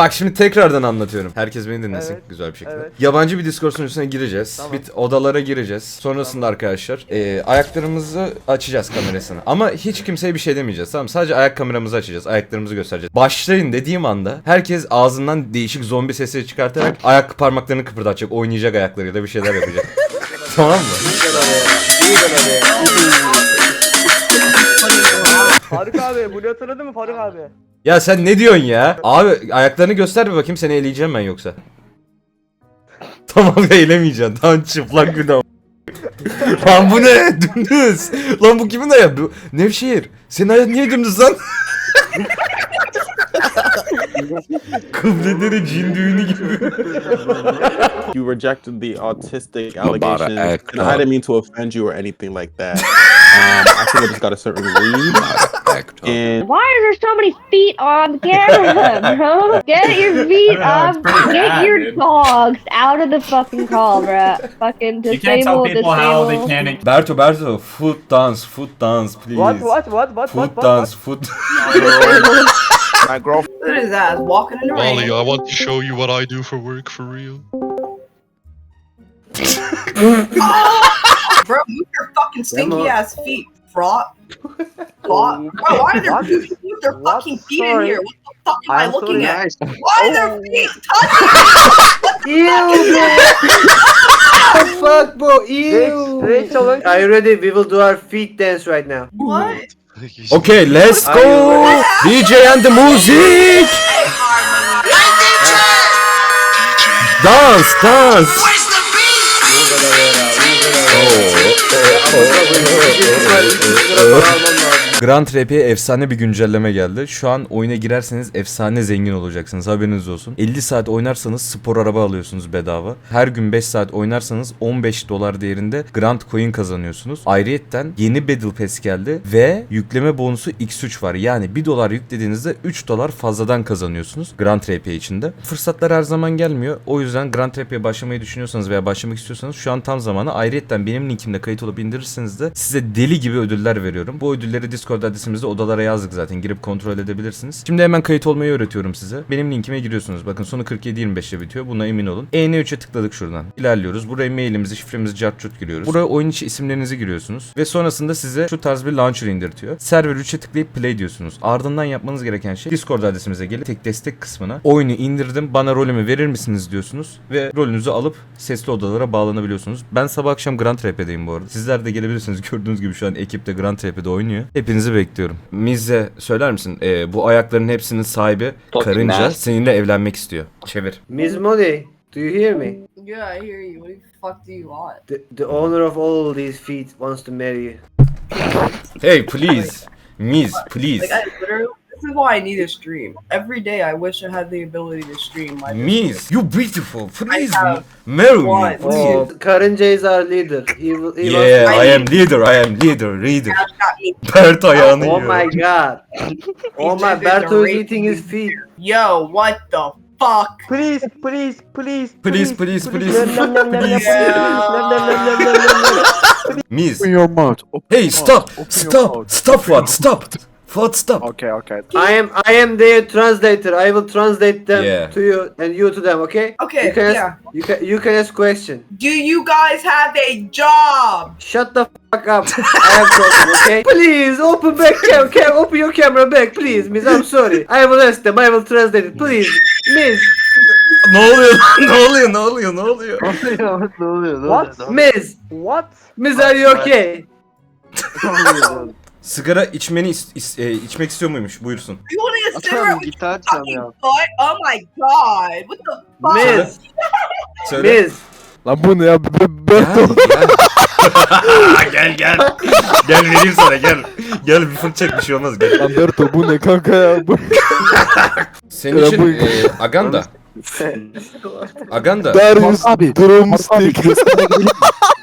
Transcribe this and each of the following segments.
Bak şimdi tekrardan anlatıyorum. Herkes beni dinlesin Evet, güzel bir şekilde. evet. Yabancı bir Discord sunucusuna gireceğiz. Tamam. Bir odalara gireceğiz. Sonrasında arkadaşlar e, ayaklarımızı açacağız kamerasını. Ama hiç kimseye bir şey demeyeceğiz tamam mı? Sadece ayak kameramızı açacağız. Ayaklarımızı göstereceğiz. Başlayın dediğim anda herkes ağzından değişik zombi sesi çıkartarak ayak parmaklarını kıpırdatacak. Oynayacak ayaklarıyla bir şeyler yapacak. tamam mı? Faruk abi bunu hatırladın mı Faruk abi? Ya sen ne diyorsun ya? Abi ayaklarını göster bir bakayım seni eleyeceğim ben yoksa. Tamam eylemeyeceksin. Tamam çıplak bir de. lan bu ne? Dümdüz. Lan bu kimin ayağı? Bu Nevşehir. Senin ayağın niye dümdüz lan? Kıbleleri cin düğünü gibi. You rejected the autistic allegations, and I didn't mean to offend you or anything like that. Um, I think I just got a certain read, Act up. and Why are there so many feet on the camera, bro? Get your feet I off. it's pretty Get bad, your dude. dogs out of the fucking call, bro. Fucking You can't tell disable, people how they disable. can. Berto Berto foot dance foot dance please. What what what what what Foot what? dance foot. my girlfriend. Look at his ass walking in the Molly, rain. I want to show you what I do for work for real. Oh! Bro, move your fucking stinky ass feet, fraud. Fraud. Bro, why are there What? people with their fucking feet Sorry. in here? What the fuck am I I'm looking sorry. at? Why are their Oh. feet touching? Ew, bro. The fuck, bro? Straight, Ew. straight challenge. Are you ready? We will do our feet dance right now. What? Okay, let's go. DJ and the music. Dance, dance. Grand RP'ye efsane bir güncelleme geldi. Şu an oyuna girerseniz efsane zengin olacaksınız. Haberiniz olsun. 50 saat oynarsanız spor araba alıyorsunuz bedava. Her gün 5 saat oynarsanız 15 dolar değerinde Grand Coin kazanıyorsunuz. Ayrıyetten yeni Battle Pass geldi ve yükleme bonusu X3 var. Yani 1 dolar yüklediğinizde 3 dolar fazladan kazanıyorsunuz Grand RP içinde. Fırsatlar her zaman gelmiyor. O yüzden Grand RP'ye başlamayı düşünüyorsanız veya başlamak istiyorsanız şu an tam zamanı. Ayrıyetten benim linkimde kayıt olup indirirseniz de size deli gibi ödüller veriyorum. Bu ödülleri Discord adresimizde odalara yazdık zaten. Girip kontrol edebilirsiniz. Şimdi hemen kayıt olmayı öğretiyorum size. Benim linkime giriyorsunuz. Bakın sonu 47-25'te bitiyor. Buna emin olun. EN3'e tıkladık şuradan. İlerliyoruz. Buraya mailimizi, şifremizi, cartçut giriyoruz. Buraya oyun içi isimlerinizi giriyorsunuz. Ve sonrasında size şu tarz bir launcher indirtiyor. Server 3'e tıklayıp play diyorsunuz. Ardından yapmanız gereken şey Discord adresimize gelip tek destek kısmına oyunu indirdim bana rolümü verir misiniz diyorsunuz. Ve rolünüzü alıp sesli odalara bağlanabiliyorsunuz. Ben sabah akşam Grand RP'deyim bu arada. Sizler de gelebilirsiniz. Gördüğünüz gibi şu an ekipte Grand RP'de oynuyor. Hepinizi bekliyorum. Mizze söyler misin? Ee, bu ayakların hepsinin sahibi karınca seninle evlenmek istiyor. Çevir. Miss Molly, do you hear me? Yeah, I hear you. What the fuck do you want? The, the owner of all these feet wants to marry you. Hey please. Miz please. Like, I literally, this is why I need a stream. Every day I wish I had the ability to stream. My Miz, you beautiful. Please I have marry me. one. Please. Oh, Karınca is our leader. He will, he Yeah, wants I am leader, I am leader, leader. That's not me. Bert ayağını Oh yiyor. my god. Oh my, said Berto is eating his feet. Yo, what the fuck? Please please please Please, please, please. Nam, nam, nam, nam, Please. nam, nam, nam, nam, nam, nam, nam. Miz. Open your mouth. Open Hey, your stop, mouth. Open your stop, mouth. stop Open your what, stop. What, stop. Okay, okay. I am I am their translator. I will translate them Yeah. to you and you to them, okay? Okay, You can ask, yeah. you can you can ask question. Do you guys have a job? Shut the fuck up. I am talking, okay? Please open back cam, cam open your camera back, please, Miss. I'm sorry. I will ask them. I will translate it, please, Miss. Ne oluyor lan? Ne oluyor? Ne oluyor? Ne oluyor? ne oluyor? What? Miss, What? Miss, are you okay? Sigara içmeni is- is- e, içmek istiyor muymuş? Buyursun. You want to fucking butt? Oh my god. What the fuck? Miss, Söyle. Miss. Lan bu ne ya? Be- Gel, gel. gel gel. Gel vereyim sana gel. Gel bir fırt çek bir şey olmaz gel. Lan Berto bu ne kanka ya? Bu... Senin Ya için bu- e, Aganda. Aganda. Darius Abi, Drumstick.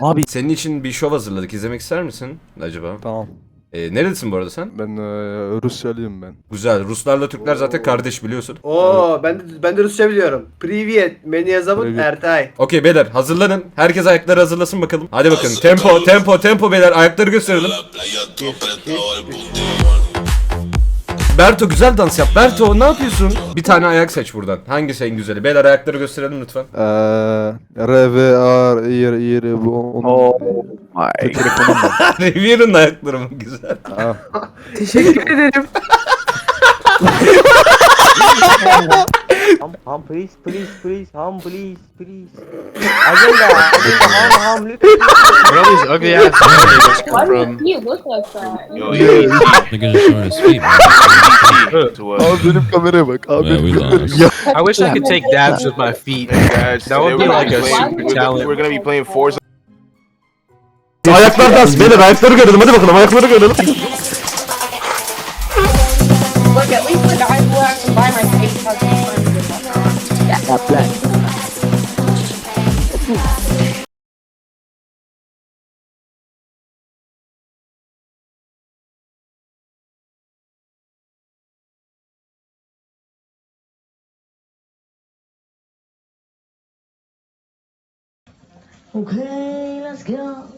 Abi Senin için bir şov hazırladık. İzlemek ister misin acaba? tamam. Ee, e, neredesin bu arada sen? Ben e, Rusyalıyım ben. Güzel. Ruslarla Türkler zaten kardeş biliyorsun. Oo ben de, ben de Rusça biliyorum. Privyet, beni Privyet. Ertay. Okey beyler hazırlanın. Herkes ayakları hazırlasın bakalım. Hadi bakın. Tempo, tempo, tempo beyler. Ayakları gösterelim. Berto güzel dans yap. Berto ne yapıyorsun? Bir tane ayak seç buradan. Hangisi en güzeli? Beyler ayakları gösterelim lütfen. Eee R V R İr İr bu Oh my. telefonum var. Ayakları mı güzel? Ha. Ham, ham, please, please, please, ham, please, please. Agenda, agenda, ham, ham, lütfen. Where all these ugly ass niggas Why come does from? he look like that? Yo, yeah, Niggas just showing his feet, man. to us. Abi benim kameraya bak. Abi Yeah, we benim kameraya lost. Ya. I wish I could take dabs with my feet. Guys, That would today be we're like a gonna be playing- super we're- talent. We're gonna be playing Forza Ayaklar dans. Beyler ayakları görelim. Hadi bakalım ayakları görelim. Look, at least the guy who actually buy my face has Okay, let's go.